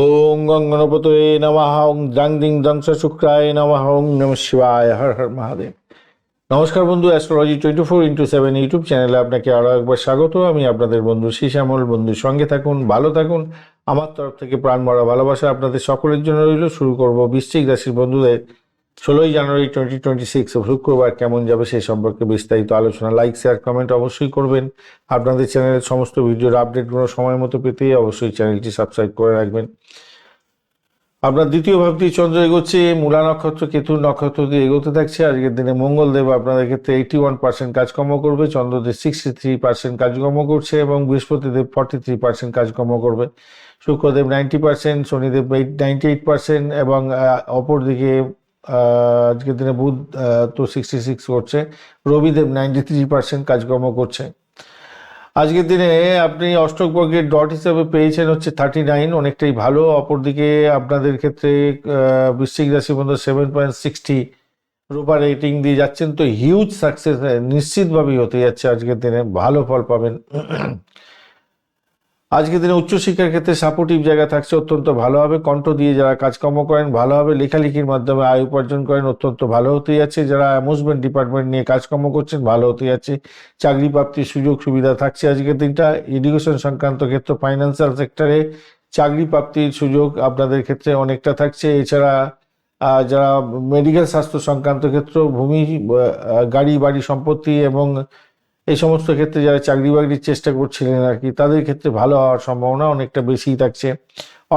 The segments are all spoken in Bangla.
ওং গং গণপতয়ে নমঃ ওং জাং দিং দংশ শুক্রায় নমঃ ওং নম শিবায়, হর হর মহাদেব। নমস্কার বন্ধু astrology twenty four into seven YouTube চ্যানেলে আপনাকে আরও একবার স্বাগত। আমি আপনাদের বন্ধু শ্যামল বন্ধুর সঙ্গে থাকুন, ভালো থাকুন। আমার তরফ থেকে প্রাণ মরা ভালোবাসা আপনাদের সকলের জন্য রইল। শুরু করব বৃশ্চিক রাশির বন্ধুদের ষোলোই জানুয়ারি টোয়েন্টি টোয়েন্টি সিক্স শুক্রবার কেমন যাবে সেই সম্পর্কে বিস্তারিত আলোচনা লাইক শেয়ার কমেন্ট অবশ্যই করবেন। আপনাদের চ্যানেলের সমস্ত ভিডিওর আপডেটগুলো সময় মতো পেতে অবশ্যই চ্যানেলটি সাবস্ক্রাইব করে রাখবেন। আপনার দ্বিতীয় ভাবটি, চন্দ্র এগোচ্ছে, মূলা নক্ষত্র, কেতুর নক্ষত্র দিয়ে এগোতে থাকছে। আজকের দিনে মঙ্গলদেব আপনাদের ক্ষেত্রে এইটি ওয়ান পার্সেন্ট কাজকর্ম করবে, চন্দ্রদেব সিক্সটি থ্রি পার্সেন্ট কাজকর্ম করছে এবং বৃহস্পতিদেব ফর্টি থ্রি পার্সেন্ট কাজকর্ম করবে। Shukradev ninety percent Shanidev eight ninety eight percent এবং অপরদিকে আজকের দিনে বুধ তো সিক্সটি সিক্স করছে। রবিদেব নাইনটি থ্রি পার্সেন্ট কাজকর্ম করছে। আজকের দিনে আপনি অষ্টক বর্গের ডট হিসাবে পেয়েছেন হচ্ছে থার্টি নাইন অনেকটাই ভালো। অপরদিকে আপনাদের ক্ষেত্রে বৃশ্চিক রাশি বন্ধু সেভেন পয়েন্ট সিক্সটি রূপা রেটিং দিয়ে যাচ্ছেন। তো হিউজ সাকসেস নিশ্চিতভাবেই হতে যাচ্ছে আজকের দিনে। ভালো ফল পাবেন। আজকের দিনে উচ্চশিক্ষার ক্ষেত্রে সাপোর্টিভ জায়গা থাকছে, অত্যন্ত ভালো হবে। কণ্ঠ দিয়ে যারা কাজকর্ম করেন, ভালো হবে। লেখালেখির মাধ্যমে আয় উপার্জন করেন, অত্যন্ত ভালো হতে যাচ্ছে। যারা অ্যামুজমেন্ট ডিপার্টমেন্ট নিয়ে কাজকর্ম করছেন, ভালো হতে যাচ্ছে। চাকরি প্রাপ্তির সুযোগ সুবিধা থাকছে আজকের দিনটা। এডুকেশন সংক্রান্ত ক্ষেত্র ফাইন্যান্সিয়াল সেক্টরে চাকরি প্রাপ্তির সুযোগ আপনাদের ক্ষেত্রে অনেকটা থাকছে। এছাড়া যারা মেডিকেল স্বাস্থ্য সংক্রান্ত ক্ষেত্র, ভূমি গাড়ি, বাড়ি সম্পত্তি এবং এই সমস্ত ক্ষেত্রে যারা চাকরি বাকরির চেষ্টা করছিলেন আর কি, তাদের ক্ষেত্রে ভালো হওয়ার সম্ভাবনা অনেকটা বেশিই থাকছে।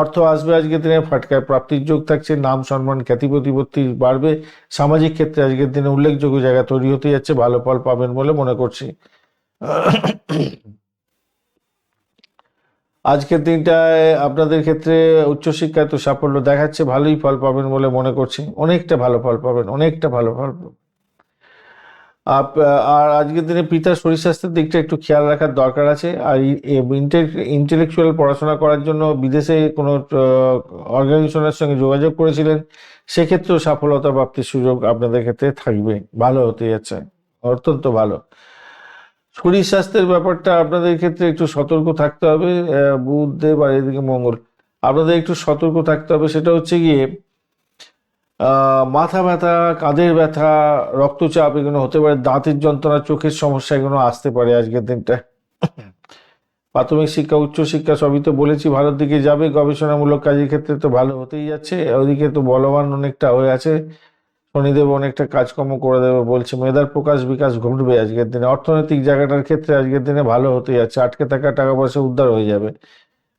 অর্থ আসবে আজকের দিনে, ফাটকায় প্রাপ্তির যোগ থাকছে, নাম সম্মান, খ্যাতি প্রতিপত্তি বাড়বে। সামাজিক ক্ষেত্রে আজকের দিনে উল্লেখযোগ্য জায়গা তৈরি হতে যাচ্ছে, ভালো ফল পাবেন বলে মনে করছি। আজকের দিনটায় আপনাদের ক্ষেত্রে উচ্চশিক্ষায় তো সাফল্য দেখাচ্ছে, ভালোই ফল পাবেন বলে মনে করছি। অনেকটা ভালো ফল পাবেন, অনেকটা ভালো ফল পাবেন। আর আজকের দিনে পিতার শরীর স্বাস্থ্যের দিকটা একটু খেয়াল রাখার দরকার আছে। আর ইন্টেলেকচুয়াল পড়াশোনা করার জন্য বিদেশে কোনো অর্গানাইজেশনের সঙ্গে যোগাযোগ করেছিলেন সেক্ষেত্রেও সফলতা প্রাপ্তির সুযোগ আপনাদের ক্ষেত্রে থাকবে। ভালো হতে যাচ্ছে অত্যন্ত ভালো। শরীর স্বাস্থ্যের ব্যাপারটা আপনাদের ক্ষেত্রে একটু সতর্ক থাকতে হবে আহ, বুধ দেব আর এদিকে মঙ্গল। আপনাদের একটু সতর্ক থাকতে হবে সেটা হচ্ছে গিয়ে মাথা ব্যথা, কাঁধের ব্যথা, রক্তচাপ এগুলো হতে পারে, দাঁতের যন্ত্রণা, চোখের সমস্যা এগুলো আসতে পারে আজকের দিনটা। প্রাথমিক শিক্ষা, উচ্চ শিক্ষা সবই তো বলেছি, ভালোর দিকে যাবে, গবেষণামূলক কাজের ক্ষেত্রে তো ভালো হতেই যাচ্ছে ওদিকে তো বলবান অনেকটা হয়ে আছে, শনিদেব অনেকটা কাজকর্ম করে দেবে বলছে, মেধার প্রকাশ বিকাশ ঘটবে আজকের দিনে, অর্থনৈতিক জায়গাটার ক্ষেত্রে আজকের দিনে ভালো হতে যাচ্ছে, আটকে থাকা টাকা পয়সা উদ্ধার হয়ে যাবে।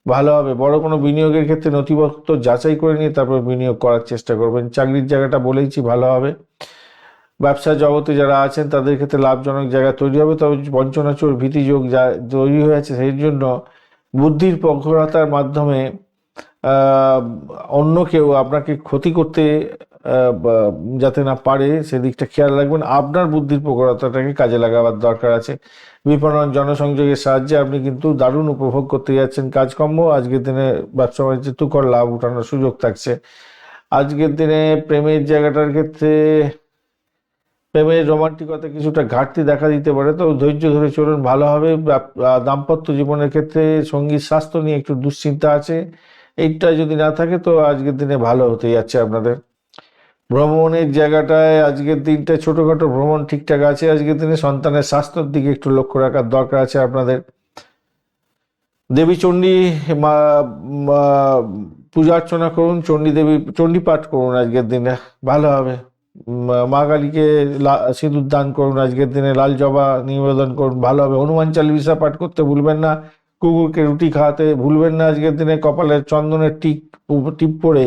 ভালো হবে। বড় কোনো বিনিয়োগের ক্ষেত্রে নথিপত্র যাচাই করে নিয়ে তারপর বিনিয়োগ করার চেষ্টা করবেন। চাকরির জায়গাটা বলেইছি, ভালো হবে। ব্যবসা জগতে যারা আছেন, তাদের ক্ষেত্রে লাভজনক জায়গা তৈরি হবে। তবে বঞ্চনাচোর ভীতিযোগ ভীতি যোগ যা তৈরি হয়েছে, সেই জন্য বুদ্ধির প্রখরতার মাধ্যমে অন্য কেউ আপনাকে ক্ষতি করতে যাতে না পারে, সেদিকটা খেয়াল রাখবেন। আপনার বুদ্ধির প্রখরতাটাকে কাজে লাগাবার দরকার আছে। বিপণন জনসংযোগের সাহায্যে আপনি কিন্তু দারুণ উপভোগ করতে যাচ্ছেন। কাজকর্ম আজকের দিনে ব্যবসা বাণিজ্যে তুকর লাভ উঠানোর সুযোগ থাকছে। আজকের দিনে প্রেমের জায়গাটার ক্ষেত্রে প্রেমের রোমান্টিকতা কিছুটা ঘাটতি দেখা দিতে পারে। তো ধৈর্য ধরে চলুন, ভালো হবে। দাম্পত্য জীবনের ক্ষেত্রে সংগীত স্বাস্থ্য নিয়ে একটু দুশ্চিন্তা আছে। এইটা যদি না থাকে, তো আজকের দিনে ভালো হতে যাচ্ছে আপনাদের। ভ্রমণের জায়গাটায় আজকের দিনটা ছোটখাটো ভ্রমণ ঠিকঠাক আছে আজকের দিনে সন্তানের স্বাস্থ্যের দিকে একটু লক্ষ্য রাখার দরকার আছে আপনাদের। দেবী চণ্ডী পূজা অর্চনা করুন, চণ্ডী দেবী, চণ্ডী পাঠ করুন আজকের দিনে, ভালো হবে। মা- কালীকে সিঁদুর দান করুন আজকের দিনে, লাল জবা নিবেদন করুন, ভালো হবে। হনুমান চালিসা পাঠ করতে ভুলবেন না। কুকুরকে রুটি খাওয়াতে ভুলবেন না। আজকের দিনে কপালে চন্দনের টিপ টিপ পরে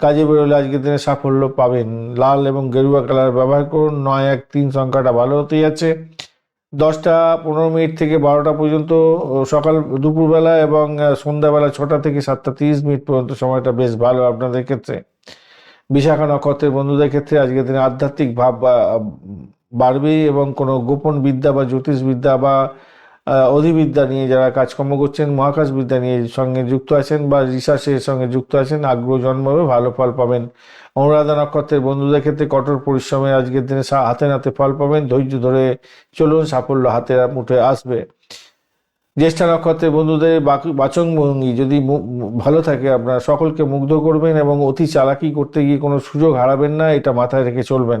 কাজে বেরোলে আজকের দিনে সাফল্য পাবেন। লাল এবং গেরুয়া কালার ব্যবহার করুন। নয়, এক, তিন সংখ্যাটা ভালো হতে যাচ্ছে। দশটা পনেরো মিনিট থেকে বারোটা পর্যন্ত সকাল দুপুরবেলা এবং সন্ধ্যাবেলা ছটা থেকে সাতটা তিরিশ মিনিট পর্যন্ত সময়টা বেশ ভালো আপনাদের ক্ষেত্রে। বিশাখা নক্ষত্রের বন্ধুদের ক্ষেত্রে আজকের দিনে আধ্যাত্মিক ভাব বাড়বে এবং কোনো গোপন বিদ্যা বা জ্যোতিষবিদ্যা বা অধিবিদ্যা নিয়ে যারা কাজকর্ম করছেন, মহাকাশবিদ্যা নিয়ে সঙ্গে যুক্ত আছেন বা রিসার্চের সঙ্গে যুক্ত আছেন, আগ্রহ জন্মাবে ভালো ফল পাবেন। অনুরাধা নক্ষত্রের বন্ধুদের ক্ষেত্রে কঠোর পরিশ্রমে আজকের দিনে হাতে নাতে ফল পাবেন, ধৈর্য ধরে চলুন, সাফল্য হাতে মুঠে আসবে। জ্যেষ্ঠা নক্ষত্রের বন্ধুদের বাচন ভঙ্গি যদি ভালো থাকে, আপনারা সকলকে মুগ্ধ করবেন এবং অতি চালাকি করতে গিয়ে কোনো সুযোগ হারাবেন না, এটা মাথায় রেখে চলবেন।